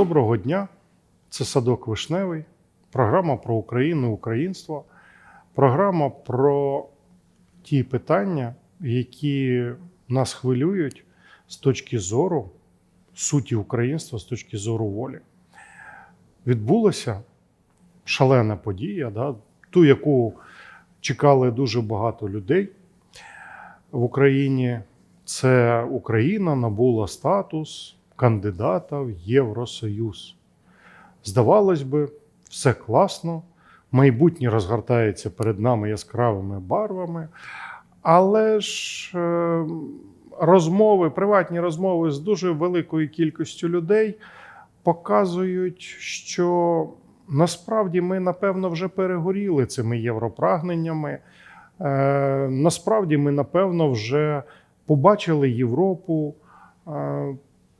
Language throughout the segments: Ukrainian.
Доброго дня. Це Садок Вишневий, програма про Україну, українство, програма про ті питання, які нас хвилюють з точки зору суті українства, з точки зору волі. Відбулася шалена подія, да, ту, яку чекали дуже багато людей в Україні. Це Україна набула статус кандидата в Євросоюз. Здавалось би, все класно, майбутнє розгортається перед нами яскравими барвами, але ж е, розмови, приватні розмови з дуже великою кількістю людей показують, що насправді ми, напевно, вже перегоріли цими європрагненнями. Е, насправді ми, напевно, вже побачили Європу.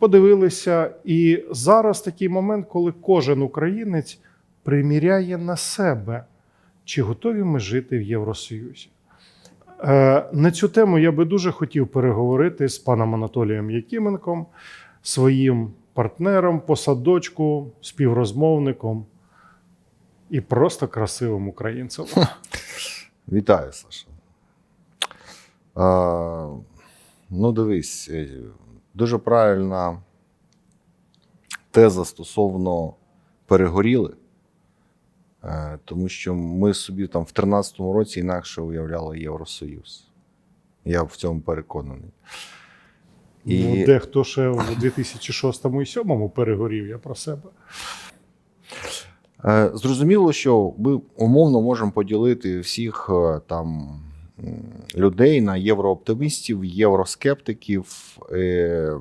Подивилися. І зараз такий момент, коли кожен українець приміряє на себе, чи готові ми жити в Євросоюзі. Е, На цю тему я би дуже хотів переговорити з паном Анатолієм Якименком, своїм партнером по садочку, співрозмовником і просто красивим українцем. Вітаю, Саша. А, ну, дивись, е, дуже правильна теза стосовно перегоріли, Е, тому що ми собі там в 13-му році інакше уявляли Євросоюз. Я в цьому переконаний. І... Ну, дехто ще в 2006 і 2007 перегорів, я про себе. Е, Зрозуміло, що ми умовно можемо поділити всіх е, там людей на єврооптимістів, євроскептиків. е,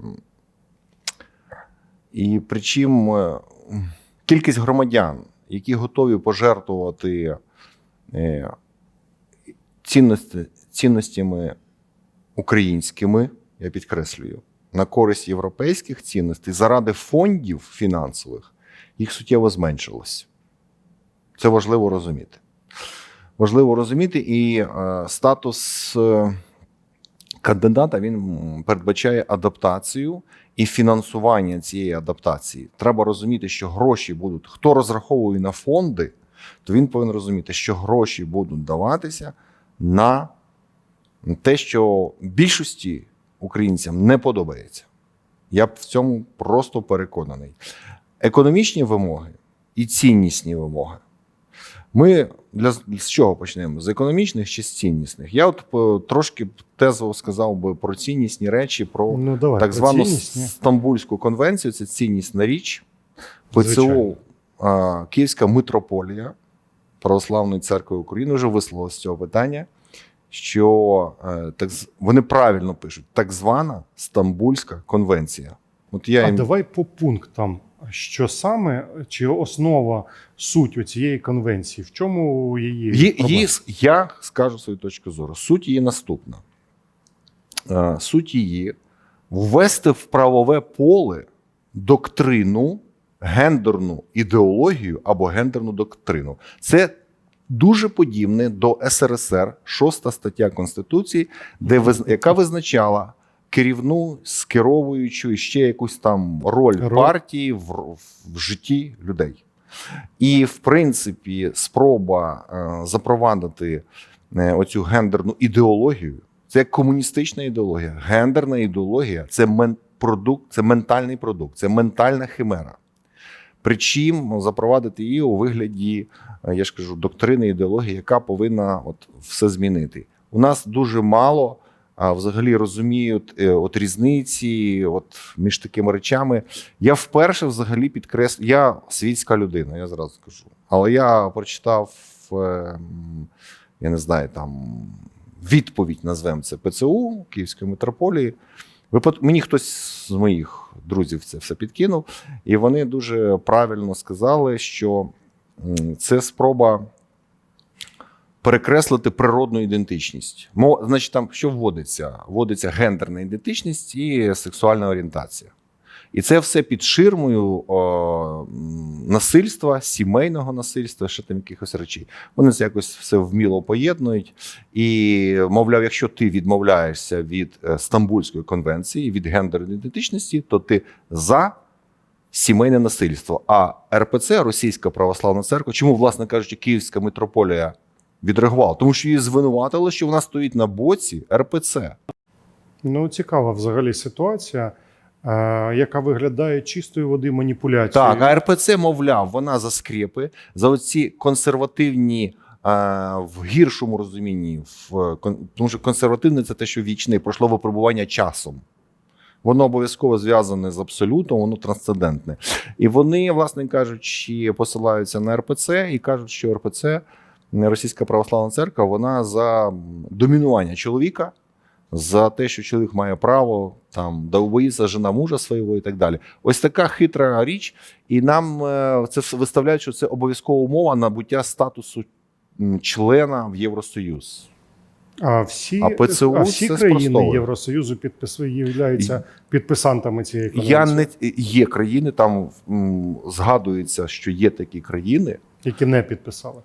І причому е, кількість громадян, які готові пожертвувати е, цінності, цінностями українськими, я підкреслюю, на користь європейських цінностей заради фондів фінансових, їх суттєво зменшилось. Це важливо розуміти. Важливо розуміти, і е, статус е, кандидата він передбачає адаптацію і фінансування цієї адаптації. Треба розуміти, що гроші будуть. Хто розраховує на фонди, то він повинен розуміти, що гроші будуть даватися на те, що більшості українцям не подобається. Я в цьому просто переконаний. Економічні вимоги і ціннісні вимоги. Ми для з чого почнемо? З економічних чи з ціннісних? Я от е, трошки тезово сказав би про ціннісні речі, про Ну, давай, так звану ціннісні. Стамбульську конвенцію. Це ціннісна річ. ПЦУ а, Київська митрополія Православної церкви України вже висловила з цього питання, що е, так вони правильно пишуть: так звана Стамбульська конвенція. От я А їм давай по пунктам. Що саме чи основа суть цієї конвенції? В чому її Є, її, я скажу свою точку зору. Суть її наступна. Е, Суть її ввести в правове поле доктрину, гендерну ідеологію або гендерну доктрину. Це дуже подібне до СРСР, шоста стаття Конституції, де яка визначала керівну, скеровуючу і ще якусь там роль Роль. партії в, в житті людей. І, в принципі, спроба е, запровадити е, оцю гендерну ідеологію це як комуністична ідеологія. Гендерна ідеологія це мен, продукт, це ментальний продукт, це ментальна химера. Причому запровадити її у вигляді, е, я ж кажу, доктрини ідеології, яка повинна от все змінити. У нас дуже мало а, взагалі розуміють е, от різниці, от між такими речами. Я вперше взагалі підкреслю, я світська людина, я зразу скажу. Але я прочитав, е, я не знаю, там відповідь назвемо це ПЦУ Київської митрополії. Мені хтось з моїх друзів це все підкинув, і вони дуже правильно сказали, що це спроба перекреслити природну ідентичність. Мо, значить, там що вводиться? Вводиться гендерна ідентичність і сексуальна орієнтація. І це все під ширмою о, насильства, сімейного насильства, ще там якихось речей. Вони це якось все вміло поєднують. І, мовляв, якщо ти відмовляєшся від е, Стамбульської конвенції, від гендерної ідентичності, то ти за сімейне насильство. А РПЦ, Російська православна церква, чому, власне кажучи, Київська митрополія відреагувала? Тому що її звинуватили, що вона стоїть на боці РПЦ. Ну, цікава взагалі ситуація, е, яка виглядає чистої води маніпуляцією. Так, а РПЦ, мовляв, вона за скрепи, за оці консервативні. е, В гіршому розумінні, в тому що консервативне це те, що вічне, пройшло випробування часом. Воно обов'язково зв'язане з абсолютом, воно трансцендентне. І вони, власне кажучи, посилаються на РПЦ і кажуть, що РПЦ, Російська православна церква, вона за домінування чоловіка, за те, що чоловік має право там да убоїться жена мужа свого і так далі. Ось така хитра річ, і нам е, це виставляють, що це обов'язкова умова набуття статусу члена в Євросоюз. А всі, А ПЦУ а всі це країни спростовує. Євросоюзу підписують, являються підписантами цієї конвенції, Я не є країни, там м, згадується, що є такі країни, які не підписали.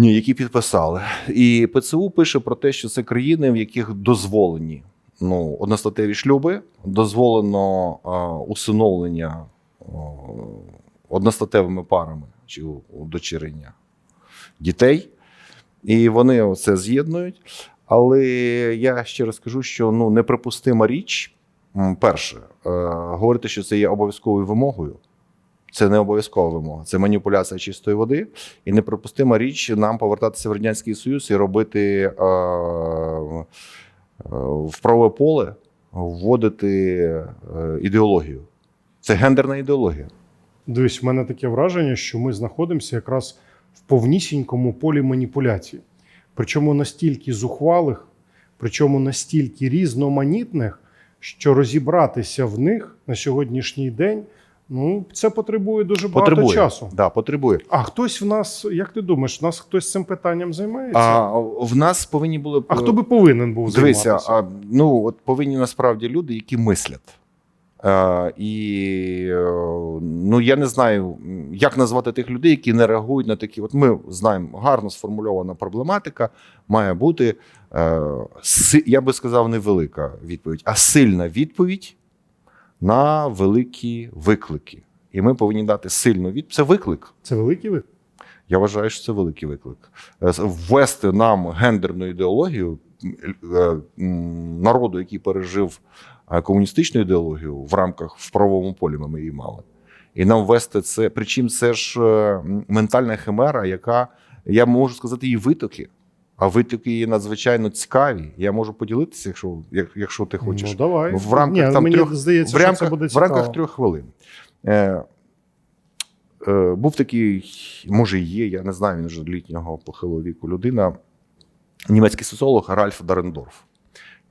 Ні, які підписали. І ПЦУ пише про те, що це країни, в яких дозволені ну, одностатеві шлюби, дозволено а, усиновлення а, одностатевими парами чи удочерення дітей. І вони це з'єднують. Але я ще раз кажу, що ну, неприпустима річ, перше, е, говорити, що це є обов'язковою вимогою. Це не обов'язкова вимога, це маніпуляція чистої води. І неприпустима річ нам повертатися в Радянський Союз і робити е, е, в правове поле, вводити е, ідеологію. Це гендерна ідеологія. Дивись, в мене таке враження, що ми знаходимося якраз в повнісінькому полі маніпуляцій. Причому настільки зухвалих, причому настільки різноманітних, що розібратися в них на сьогоднішній день ну, це потребує дуже багато Потребує. часу. Да, потребує. А хтось в нас, як ти думаєш, в нас хтось цим питанням займається? А в нас повинні були А хто би повинен був Дивися, займатися? а, ну от повинні насправді люди, які мислять. Е, і е, ну я не знаю, як назвати тих людей, які не реагують на такі. От ми знаємо гарно сформульована проблематика. Має бути е, я би сказав, не велика відповідь, а сильна відповідь на великі виклики. І ми повинні дати сильну відповідь. Це виклик. Це великий виклик. Я вважаю, що це великий виклик. Е, Ввести нам гендерну ідеологію е, народу, який пережив е, комуністичну ідеологію в рамках в правовому полі ми її мали. І нам ввести це. Причому це ж ментальна химера, яка я можу сказати, її витоки. А витоки її надзвичайно цікаві. Я можу поділитися, якщо, якщо ти хочеш. Ну, давай. В рамках Ні, там мені трьох- здається, в що рамках, це буде в рамках трьох хвилин. Е, е, був такий, може, і є, я не знаю, він вже літнього похилого віку людина, німецький соціолог Ральф Дарендорф.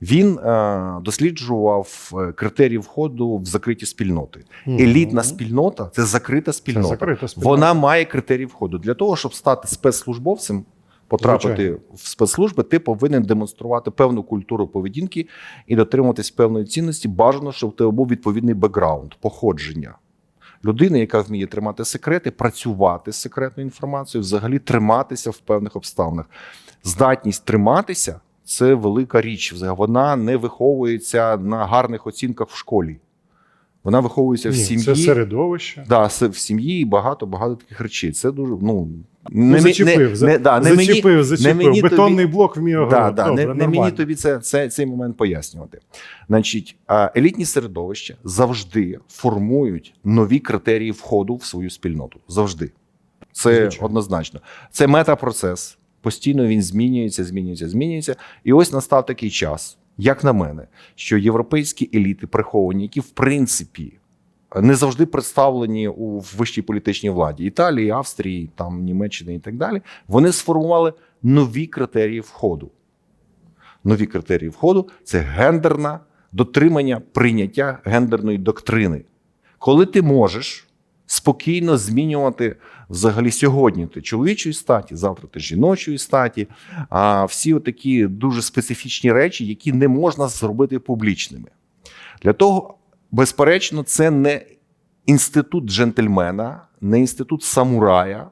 Він е, досліджував е, критерії входу в закриті спільноти. Мгм. Елітна спільнота це закрита Це закрита спільнота. Вона має критерії входу. Для того, щоб стати спецслужбовцем, потрапити Звичайно. в спецслужби, ти повинен демонструвати певну культуру поведінки і дотримуватись певної цінності. Бажано, щоб у тебе був відповідний бекграунд, походження. Людина, яка вміє тримати секрети, працювати з секретною інформацією, взагалі триматися в певних обставинах. Здатність триматися це велика річ. Вона не виховується на гарних оцінках в школі. Вона виховується в сім'ї. Це середовище. Да, в сім'ї і багато багато таких речей. Це дуже Ну, не, мі- зачепив, не, не, да, не зачепив, мені, зачепив. не мені Бетонний тобі- блок вміє да, да, Добре, не, не мені тобі це, це, цей момент пояснювати. Значить, елітні середовища завжди формують нові критерії входу в свою спільноту. Завжди. Це Звичайно. однозначно. Це метапроцес. Постійно він змінюється, змінюється, змінюється. І ось настав такий час, як на мене, що європейські еліти приховані, які в принципі не завжди представлені у вищій політичній владі Італії, Австрії, там Німеччини і так далі. Вони сформували нові критерії входу. Нові критерії входу це гендерне дотримання прийняття гендерної доктрини. Коли ти можеш спокійно змінювати взагалі сьогодні ти чоловічої статі, завтра ти жіночої статі, а всі такі дуже специфічні речі, які не можна зробити публічними. Для того, безперечно, це не інститут джентльмена, не інститут самурая,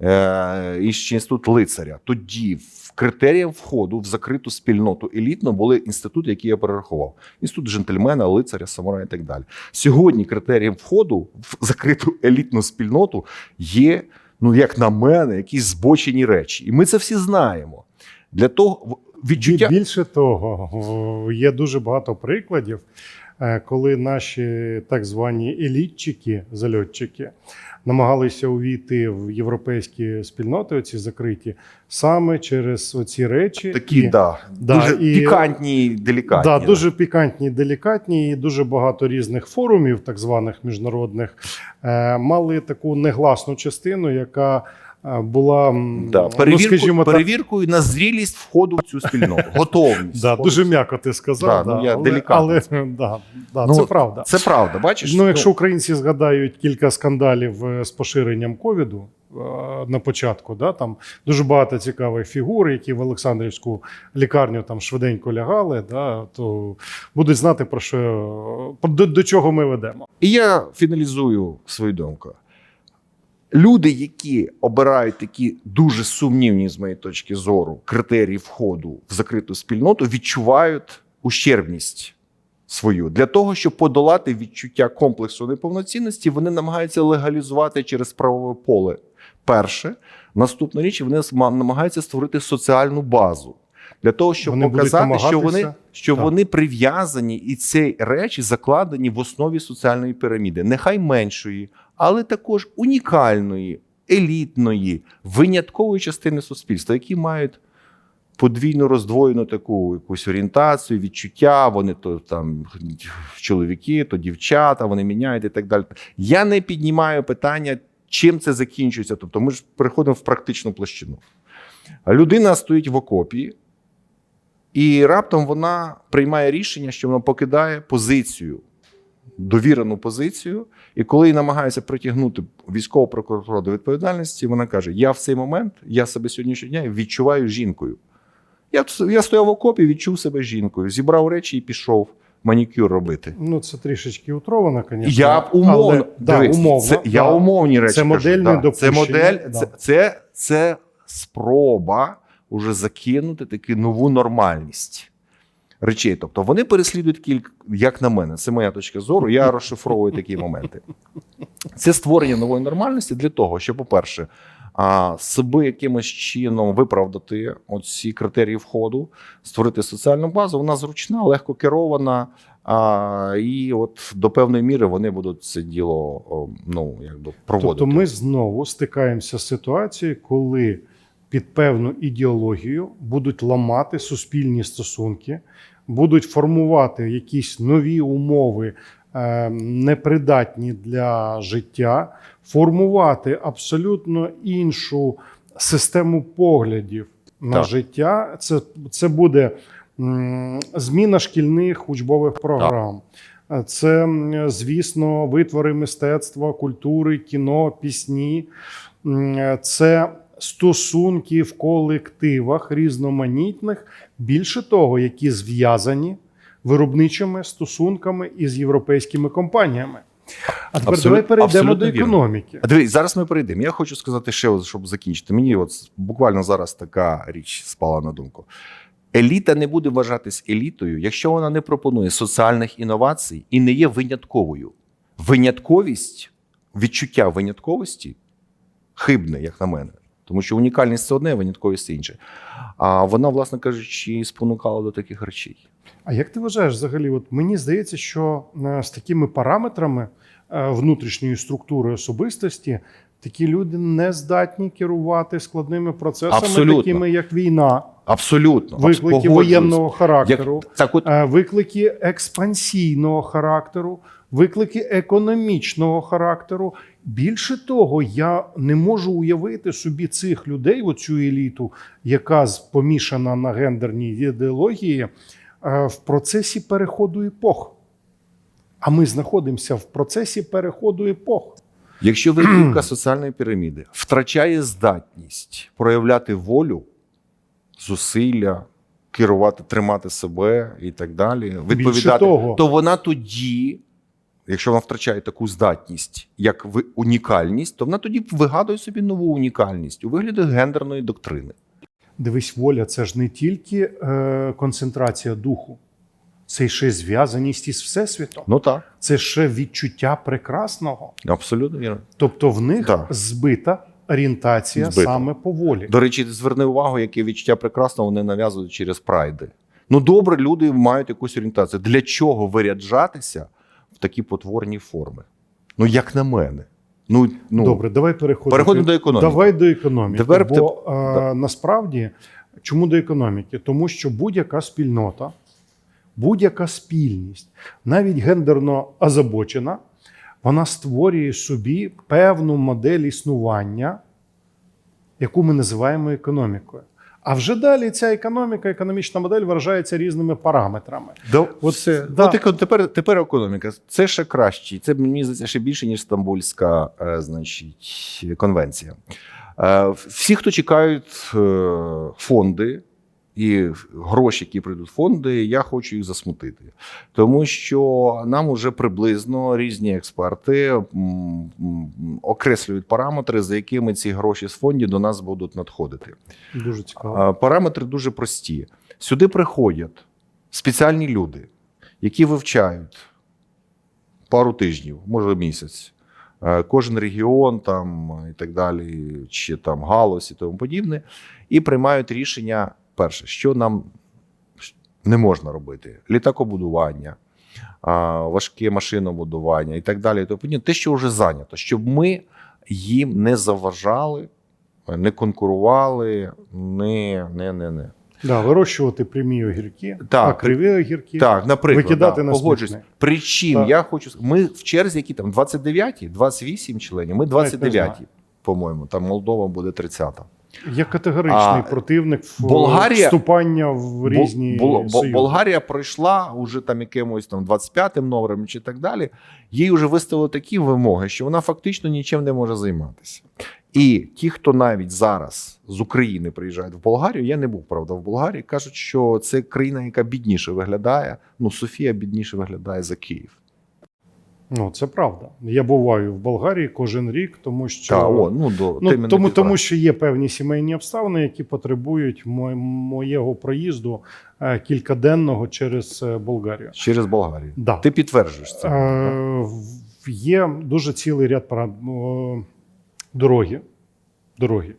е, і ще інститут лицаря. Тоді в критеріям входу в закриту спільноту елітно були інститути, які я перерахував: інститут джентльмена, лицаря, самурая і так далі. Сьогодні критерієм входу в закриту елітну спільноту є, ну як на мене, якісь збочені речі, і ми це всі знаємо. Для того відчуття Більше того, є дуже багато прикладів, коли наші так звані елітчики, зальотчики, намагалися увійти в європейські спільноти, оці закриті, саме через оці речі. такі, І- да, Да, дуже і- пікантні, і делікатні. Да, дуже пікантні, делікатні, і дуже багато різних форумів, так званих міжнародних, е, мали таку негласну частину, яка е, була Да, ну, перевірку, скажімо так, перевіркою на зрілість входу в цю спільноту. Готовність. да, дуже м'яко ти сказав. Да, ну, я але, делікатно але да, да, Ну, це правда. Це правда, бачиш? Ну, якщо українці згадають кілька скандалів е, з поширенням ковіду е, на початку, да, там дуже багато цікавих фігур, які в Олександрівську лікарню там швиденько лягали, да, то будуть знати про що про- до, до чого ми ведемо. І я фіналізую свою думку. Люди, які обирають такі дуже сумнівні, з моєї точки зору, критерії входу в закриту спільноту, відчувають ущербність свою. Для того, щоб подолати відчуття комплексу неповноцінності, вони намагаються легалізувати через правове поле. Перше, наступна річ, вони намагаються створити соціальну базу. Для того, щоб Вони показати, що вони, що Так. вони прив'язані, і ці речі закладені в основі соціальної піраміди, нехай меншої, але також унікальної, елітної, виняткової частини суспільства, які мають подвійно роздвоєну таку якусь орієнтацію, відчуття. Вони то там чоловіки, то дівчата, вони міняють і так далі. Я не піднімаю питання, чим це закінчується. Тобто, ми ж переходимо в практичну площину. Людина стоїть в окопі, і раптом вона приймає рішення, що вона покидає позицію, довірену позицію. І коли її намагаються притягнути військову прокуратуру до відповідальності, вона каже: Я в цей момент, я себе сьогоднішнього дня відчуваю жінкою. Я, я стояв в окопі, відчув себе жінкою, зібрав речі і пішов манікюр робити. Ну, це трішечки утровано, звісно. Я б умовно, але, да, умовно це, я да. умовні речі. Це кажу, да. Це модель, да. це, це, це спроба уже закинути таку нову нормальність речей. Тобто вони переслідують кілька, як на мене, це моя точка зору. Я розшифровую такі моменти. Це створення нової нормальності для того, щоб, по-перше, а, себе якимось чином виправдати оці критерії входу, створити соціальну базу. Вона зручна, легко керована. А, і от до певної міри вони будуть це діло ну, якби проводити. Тобто ми знову стикаємося з ситуацією, коли під певну ідеологію будуть ламати суспільні стосунки, будуть формувати якісь нові умови, е, непридатні для життя, формувати абсолютно іншу систему поглядів на Так. життя. Це, це буде зміна шкільних учбових програм. Це, звісно, витвори мистецтва, культури, кіно, пісні. Це стосунки в колективах різноманітних, більше того, які зв'язані виробничими стосунками із європейськими компаніями. А тепер Абсолют- давай перейдемо до вірно. економіки. А дивись, зараз ми перейдемо. Я хочу сказати ще, щоб закінчити. Мені от буквально зараз така річ спала на думку. Еліта не буде вважатись елітою, якщо вона не пропонує соціальних інновацій і не є винятковою. Винятковість, відчуття винятковості хибне, як на мене. Тому що унікальність це одне, а винятковість це інше. А вона, власне кажучи, спонукала до таких речей. А як ти вважаєш взагалі? От мені здається, що е, з такими параметрами е, внутрішньої структури особистості такі люди не здатні керувати складними процесами, Абсолютно. такими як війна, Абсолютно. виклики Погоджуюсь. воєнного характеру, Як, так от, е, виклики експансійного характеру, виклики економічного характеру. Більше того, я не можу уявити собі цих людей, оцю еліту, яка помішана на гендерній ідеології, е, в процесі переходу епох. А ми знаходимося в процесі переходу епох. Якщо верхівка соціальної піраміди втрачає здатність проявляти волю, зусилля, керувати, тримати себе і так далі, відповідати, того. то вона тоді якщо вона втрачає таку здатність, як унікальність, то вона тоді вигадує собі нову унікальність у вигляді гендерної доктрини. Дивись, воля це ж не тільки е, концентрація духу, це ще зв'язаність із Всесвітом. Ну так, Це ще відчуття прекрасного. абсолютно вірно. Тобто в них Так. збита орієнтація Збита. саме по волі. До речі, зверни увагу, яке відчуття прекрасного вони нав'язують через прайди. Ну добре, люди мають якусь орієнтацію. Для чого виряджатися такі потворні форми? Ну, як на мене. Ну, ну Добре, давай переходимо. переходимо до економіки. Давай до економіки. Тепер Бо е, насправді, чому до економіки? Тому що будь-яка спільнота, будь-яка спільність, навіть гендерно озабочена, вона створює собі певну модель існування, яку ми називаємо економікою. А вже далі ця економіка, економічна модель виражається різними параметрами. Да, От, все. да. От тепер, тепер економіка. Це ще краще. Це мені здається ще більше, ніж Стамбульська е, значить, конвенція. Е, всі, хто чекають е, фонди і гроші, які прийдуть в фонди, я хочу їх засмутити. Тому що нам уже приблизно різні експерти окреслюють параметри, за якими ці гроші з фондів до нас будуть надходити. Дуже цікаво. Параметри дуже прості. Сюди приходять спеціальні люди, які вивчають пару тижнів, може місяць, е, кожен регіон там і так далі, чи там галузь і тому подібне, і приймають рішення: перше, що нам не можна робити: літакобудування, важке машинобудування і так далі. Тому. Те, що вже зайнято, щоб ми їм не заважали не конкурували, не, не, не, не. Да, вирощувати прямі огірки, Так. а криві огірки. Так, наприклад, Викидати да, на погоджуюсь. смітник. Причим Так. я хочу ми в черзі, які там 29, 28 членів. Ми 29, знаю. по-моєму. Там Молдова буде 30. Я категоричний А, противник Болгарія- вступання в різні Бо- Бо- союзи. Болгарія пройшла уже там якимось там 25-м номером чи так далі. Їй вже виставили такі вимоги, що вона фактично нічим не може займатися. І ті, хто навіть зараз з України приїжджають в Болгарію, я не був правда в Болгарії, кажуть, що це країна, яка бідніше виглядає. Ну, Софія бідніше виглядає за Київ. Ну, це правда. Я буваю в Болгарії кожен рік, тому що Та, о, ну, до, ну, ти тому, тому що є певні сімейні обставини, які потребують мо- моєго проїзду е, кількаденного через е, Болгарію. Через Болгарію. Да. Ти підтверджуєш це. Е, є дуже цілий ряд парад... о, дороги, дороги,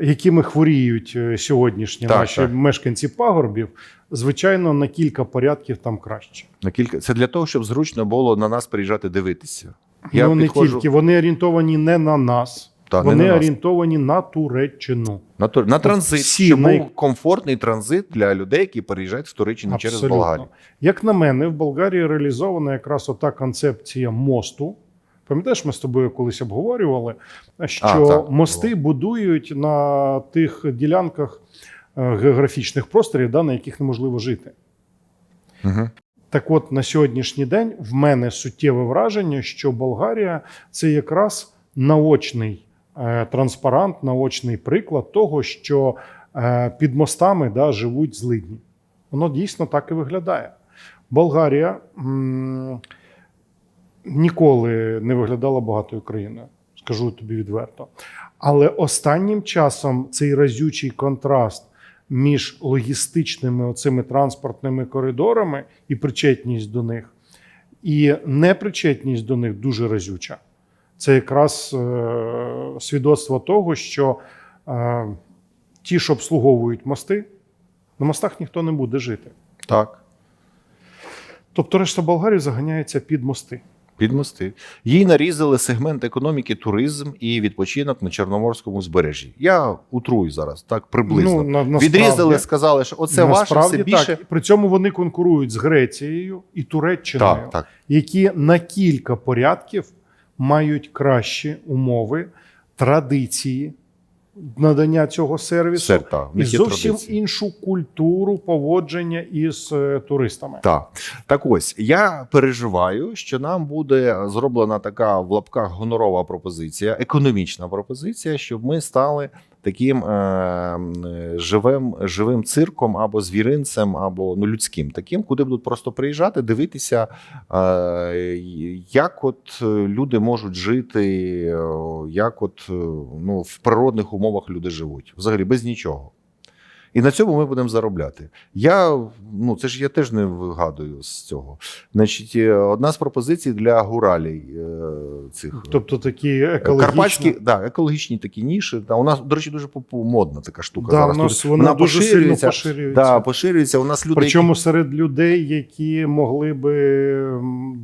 якими хворіють е, сьогоднішні Так, наші так. мешканці пагорбів, звичайно, на кілька порядків там краще. На кілька... Це для того, щоб зручно було на нас приїжджати дивитися. Я ну, не підходжу- тільки вони орієнтовані не на нас, Та, вони на орієнтовані на Туреччину. На, тур- на транзит, всі щоб най- був комфортний транзит для людей, які переїжджають в Туреччину через Болгарію. Як на мене, в Болгарії реалізована якраз ота концепція мосту. Пам'ятаєш, ми з тобою колись обговорювали, що А, так, мости будують на тих ділянках е, географічних просторів, да, на яких неможливо жити. Угу. Так от на сьогоднішній день в мене суттєве враження, що Болгарія це якраз наочний е, транспарант, наочний приклад того, що е, під мостами да, живуть злидні. Воно дійсно так і виглядає. Болгарія м, ніколи не виглядала багатою країною, скажу тобі відверто. Але останнім часом цей разючий контраст між логістичними оцими транспортними коридорами і причетність до них, і непричетність до них дуже разюча. Це якраз е, свідоцтво того, що е, ті, що обслуговують мости, на мостах ніхто не буде жити. Так, Тобто решта Болгарії заганяється під мости. Під мости. Їй нарізали сегмент економіки туризм і відпочинок на Чорноморському збережжі. Я утрую зараз, так приблизно. Ну, на, Відрізали, сказали, що оце ваше все більше. Так. При цьому вони конкурують з Грецією і Туреччиною, Так, так. які на кілька порядків мають кращі умови, традиції надання цього сервісу Все, так. і зовсім традиції. іншу культуру поводження із е, туристами. Так. так ось я переживаю, що нам буде зроблена така в лапках гонорова пропозиція, економічна пропозиція, щоб ми стали таким е, живим, живим цирком або звіринцем, або ну, людським, таким, куди будуть просто приїжджати, дивитися, е, як от е, люди можуть жити, е, як от е, ну, в природних умовах люди живуть, взагалі без нічого. І на цьому ми будемо заробляти. Я ну це ж я теж не вигадую з цього. Значить, е, одна з пропозицій для гуралій е, цих Тобто такі екологічні. карпатські, да, екологічні такі ніші. Та у нас, до речі, дуже модна така штука. Да, зараз. у нас Тут вона дуже сильно поширюється. Да, поширюється. У нас люди. Причому серед людей, які могли би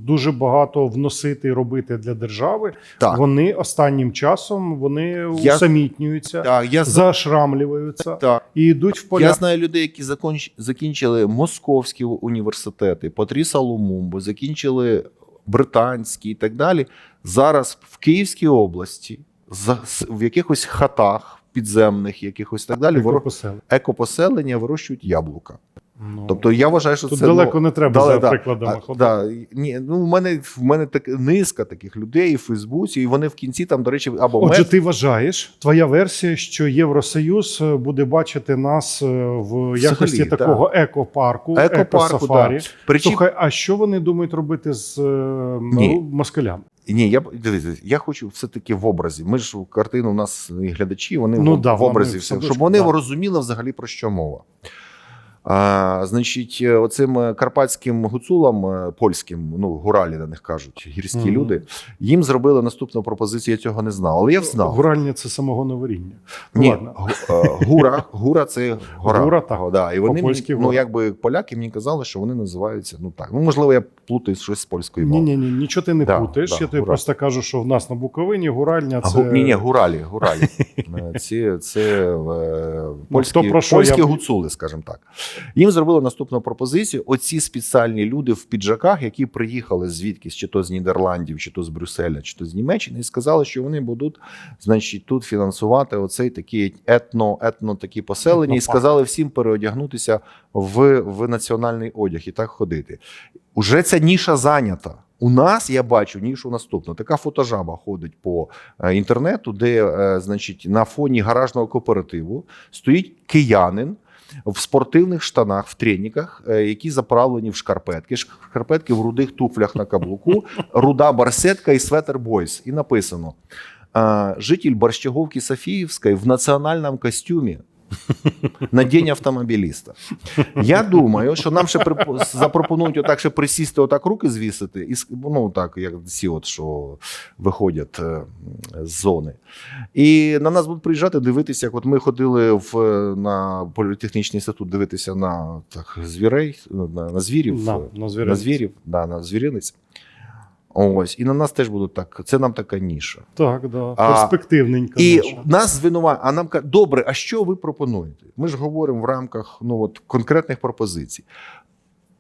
дуже багато вносити і робити для держави, так, вони останнім часом вони Я- усамітнюються, так, я, зашрамлюються так. і йдуть в поля. Я знаю людей, які законч... закінчили московські університети, Патріса Лумумбу, закінчили британські і так далі. Зараз в Київській області, в якихось хатах підземних, якихось так далі, екопоселення, екопоселення вирощують яблука. Ну, Тобто я вважаю, що тут це далеко ну, не треба дали- за да. прикладами А, да, ні, ну, в мене, в мене так, низка таких людей в Фейсбуці, і вони в кінці там, до речі, або Отже, мед- ти вважаєш, твоя версія, що Євросоюз е, буде бачити нас е, в якості Взагалі, такого екопарку, екопарку, екосафарі. да. Причіп... Слухай, а що вони думають робити з е, Ні. ну, москалями? Ні, я дивіться, я хочу все-таки в образі. Ми ж картину у нас і глядачі, вони Ну в, да, в образі, все, щоб вони да. розуміли взагалі про що мова. А, значить, е, оцим е, карпатським гуцулам е, польським, ну гуралі на них кажуть, гірські Мгм. люди, їм зробили наступну пропозицію. Я цього не знав, але я знав. Гуральня це самогоноваріння. Ні, Ладно. е, гура, гура це гора. Гура, так. Да. І вони мені, ну, якби поляки мені казали, що вони називаються ну так. Ну, можливо, я плутаю щось з польської Ні, мови. ні, ні, нічого ти не Да, путаєш. да, я тобі гура. просто кажу, що в нас на Буковині гуральня це. гу- Ні, ні, гуралі, гуралі. Ці, це е, польські, хто польські я- гуцули, скажімо так. Їм зробили наступну пропозицію. Оці спеціальні люди в піджаках, які приїхали звідкись, чи то з Нідерландів, чи то з Брюсселя, чи то з Німеччини, і сказали, що вони будуть значить, тут фінансувати оцей такий етно, етно такі поселення, і сказали всім переодягнутися в, в національний одяг і так ходити. Уже ця ніша зайнята. У нас я бачу нішу наступну. Така фотожаба ходить по е, інтернету, де, е, значить, на фоні гаражного кооперативу стоїть киянин в спортивних штанах, в треніках, е, які заправлені в шкарпетки. Шкарпетки в рудих туфлях на каблуку, руда барсетка і светер бойс. І написано: житель Борщаговки Софіївської в національному костюмі. На день автомобіліста. Я думаю, що нам ще прип- запропонують отак ще присісти, отак руки звісити, і ну так, як ці, от що виходять е, з зони. І на нас будуть приїжджати дивитися, як от ми ходили в, на політехнічний інститут дивитися на так, звірей, ну, на, на звірів. На, е, на звіринець. на звірів, да, на звіринець. Ось, і на нас теж будуть так. Це нам така ніша. Так, да. А, перспективненько. І ніша. нас звинувачують, а нам кажуть, добре, а що ви пропонуєте? Ми ж говоримо в рамках ну, от, конкретних пропозицій.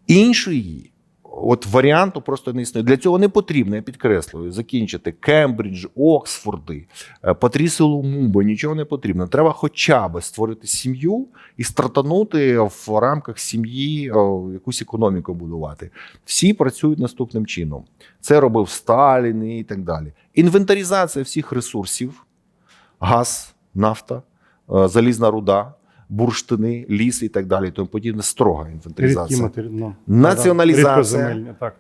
Іншої от, варіанту просто не існує. Для цього не потрібно, я підкреслюю, закінчити Кембридж, Оксфорди, е, Патріси Лумумба, нічого не потрібно. Треба хоча б створити сім'ю і стартанути в рамках сім'ї якусь економіку будувати. Всі працюють наступним чином. Це робив Сталін і так далі. Інвентаризація всіх ресурсів: газ, нафта, е, залізна руда, бурштини, ліс і так далі. Тому подібне строга інвентаризація. матері... ну, Націоналізація. да, так.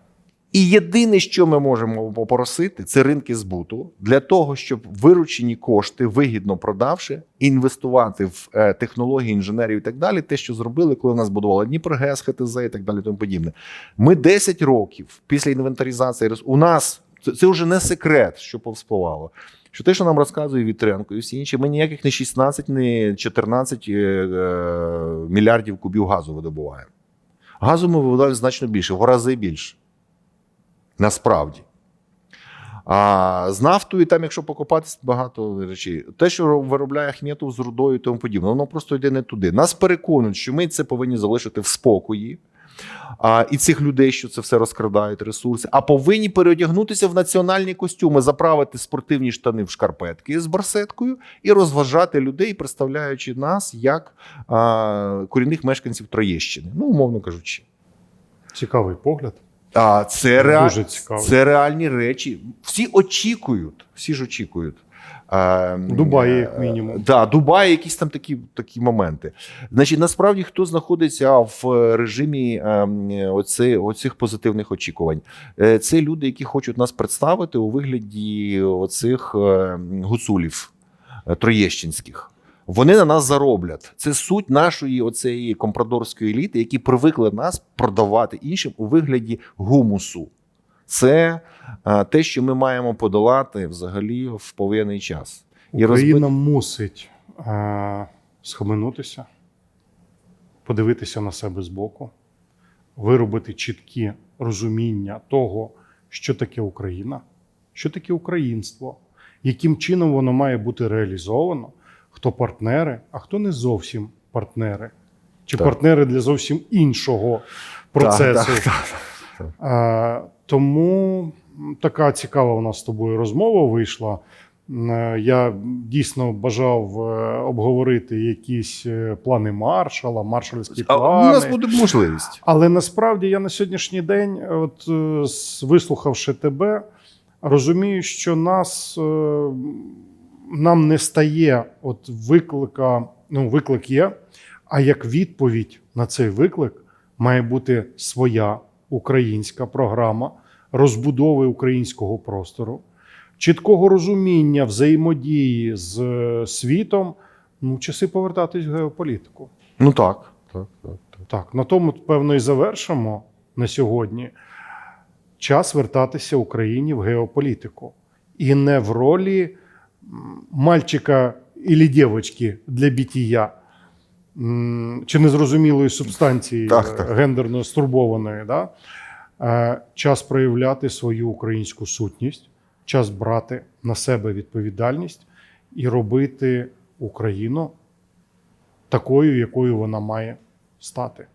І єдине, що ми можемо попросити, це ринки збуту для того, щоб виручені кошти, вигідно продавши, інвестувати в е, технології інженерів і так далі. Те, що зробили, коли в нас будували Дніпрогес, ХТЗ і так далі, тому подібне. Ми 10 років після інвентаризації у нас це, це вже не секрет, що повспливало. Що те, що нам розказує Вітренко і всі інші, ми ніяких не 16, не 14 е, е, мільярдів кубів газу видобуваємо. Газу ми видобуваємо значно більше, в рази більше. Насправді. А з нафтою, там, якщо покопатися, багато речей. Те, що виробляє Ахметов з рудою і тому подібне, воно просто йде не туди. Нас переконують, що ми це повинні залишити в спокої. А, і цих людей, що це все розкрадають, ресурси, а повинні переодягнутися в національні костюми, заправити спортивні штани в шкарпетки з барсеткою і розважати людей, представляючи нас як а, корінних мешканців Троєщини. Ну, умовно кажучи. Цікавий погляд. А це, реаль... Дуже цікаво. це реальні речі. Всі очікують, всі ж очікують. Е, Дубаї, як е, мінімум. Да, Дубаї, якісь там такі, такі моменти. Значить, насправді, хто знаходиться в режимі е, оце, оцих позитивних очікувань? Е, Це люди, які хочуть нас представити у вигляді оцих е, гуцулів троєщинських. Вони на нас зароблять. Це суть нашої оцеї компрадорської еліти, які привикли нас продавати іншим у вигляді гумусу. Це е, те, що ми маємо подолати взагалі в повоєнний час. І Україна розбити- мусить е, схаменутися, подивитися на себе збоку, виробити чіткі розуміння того, що таке Україна, що таке українство, яким чином воно має бути реалізовано, хто партнери, а хто не зовсім партнери, чи Так. партнери для зовсім іншого процесу. Так, так, так. Тому така цікава у нас з тобою розмова вийшла. Е, Я дійсно бажав е, обговорити якісь е, плани маршала, маршальські А у нас буде можливість. Але насправді я на сьогоднішній день, от вислухавши тебе, розумію, що нас нам не стає от виклика, ну, виклик є, а як відповідь на цей виклик має бути своя українська програма розбудови українського простору, чіткого розуміння взаємодії з е, світом. Ну, часи повертатись в геополітику. Ну так. так, так, так. Так, на тому, певно, і завершимо на сьогодні. Час вертатися Україні в геополітику. І не в ролі мальчика і дівчинки для бітія чи незрозумілої субстанції Так, так. гендерно стурбованої. Да? Е, Час проявляти свою українську сутність, час брати на себе відповідальність і робити Україну такою, якою вона має стати.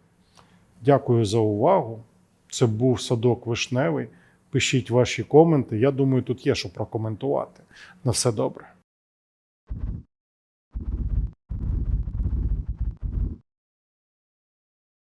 Дякую за увагу. Це був садок вишневий. Пишіть ваші коменти. Я думаю, тут є що прокоментувати. На все добре.